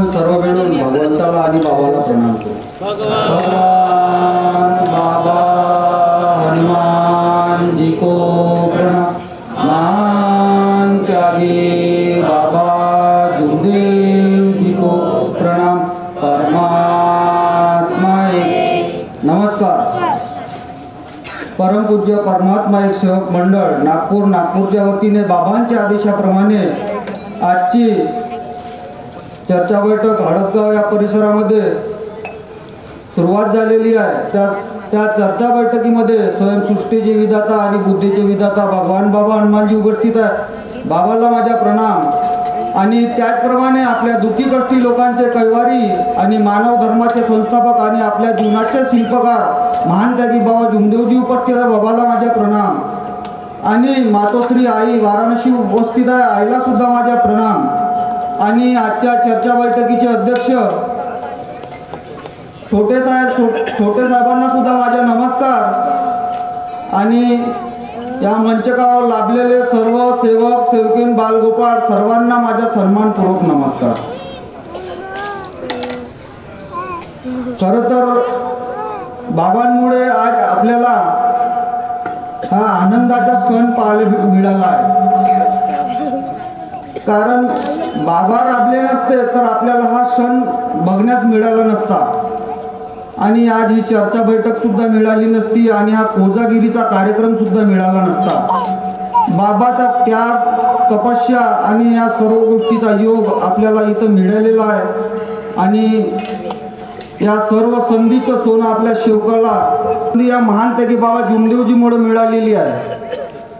सर्व मिळून भगवंताला आणि बाबाला प्रणाम करू. भगवान बाबा हनुमान जी को प्रणाम मान त्यागी बाबा जुगदेव जी को प्रणाम परमात्मा एक नमस्कार. परमपूज्य परमात्मा एक सेवक मंडळ नागपूर नागपूरच्या वतीने बाबांच्या आदेशाप्रमाणे आजची चर्चा बैठक हडपगाव या परिसरामध्ये सुरुवात झालेली आहे. त्या त्या चर्चा बैठकीमध्ये स्वयंसृष्टीचे विधाता आणि बुद्धीचे विधाता भगवान बाबा हनुमानजी उपस्थित आहे बाबाला माझा प्रणाम. आणि त्याचप्रमाणे आपल्या दुःखी कष्टी लोकांचे कैवारी आणि मानव धर्माचे संस्थापक आणि आपल्या जीवनाचे शिल्पकार महान त्यागी बाबा जुमदेवजी उपस्थित आहे बाबाला माझा प्रणाम. आणि मातोश्री आई वाराणसी उपस्थित आहे. आईला सुद्धा माझा प्रणाम. आणि आजच्या चर्चा बैठकीचे अध्यक्ष छोटे साहेब छोटे साहेबांना सुद्धा माझा नमस्कार. आणि या मंचकावर लाभलेले सर्व सेवक सेवकीन बालगोपाळ सर्वांना माझा सन्मानपूर्वक नमस्कार. खरं तर बाबांमुळे आज आपल्याला हा आनंदाचा सण पाहायला मिळाला आहे. कारण बाबा राबले नसते तर आपल्याला हा सण बघण्यात मिळाला नसता. आणि आज ही चर्चा बैठक सुद्धा मिळाली नसती आणि हा कोजागिरीचा कार्यक्रम सुद्धा मिळाला नसता. बाबाचा त्याग तपस्या आणि या सर्व गोष्टीचा योग आपल्याला इथं मिळालेला आहे. आणि या सर्व संधीचं सोनं आपल्या शेवकाला या महान त्यागी बाबा जुमदेवजीमुळे मिळालेली आहे.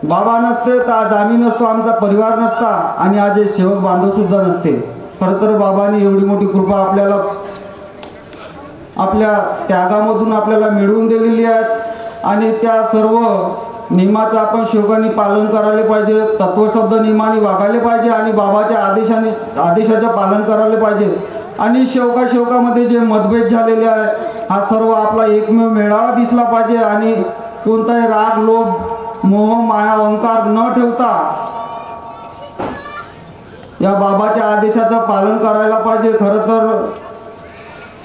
बाबा नसते तर आज आम्ही नसतो आमचा परिवार नसता आणि आज हे सेवक बांधव सुद्धा नसते. खरं तर बाबांनी एवढी मोठी कृपा आपल्याला आपल्या त्यागामधून आपल्याला मिळवून दिलेली आहेत आणि त्या सर्व नियमाचं आपण शेवकांनी पालन करायला पाहिजे तत्वशब्द नियमाने वागायला पाहिजे आणि बाबाच्या आदेशाने आदेशाचं पालन करायला पाहिजे. आणि शेवका शेवकामध्ये जे मतभेद झालेले आहे हा सर्व आपला एकमेव मेळावा दिसला पाहिजे आणि कोणताही राग लोभ मोह माया अहंकार न ठेवता या बाबाच्या आदेशाचं पालन करायला पाहिजे. खरं तर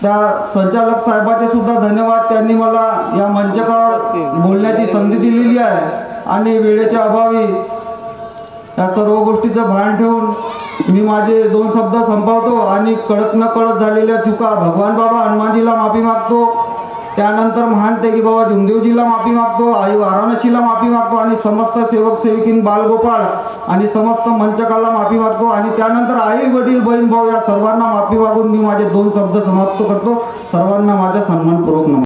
त्या संचालक साहेबाचे सुद्धा धन्यवाद. त्यांनी मला या मंचकावर बोलण्याची संधी दिलेली आहे. आणि वेळेच्या अभावी या सर्व गोष्टीचं भान ठेवून मी माझे दोन शब्द संपवतो. आणि कळत न कळत झालेल्या चुका भगवान बाबा हनुमानजीला माफी मागतो. त्यानंतर महान की बाबा जुमदेवजीला माफी मागतो आई वाराणसीला माफी मागतो आणि समस्त सेवक सेविकीन बालगोपाळ आणि समस्त मंचकाला माफी मागतो. आणि त्यानंतर आई वडील बहीण भाऊ या सर्वांना माफी मागून मी माझे दोन शब्द समाप्त करतो. सर्वांना माझा सन्मानपूर्वक नमस्कार.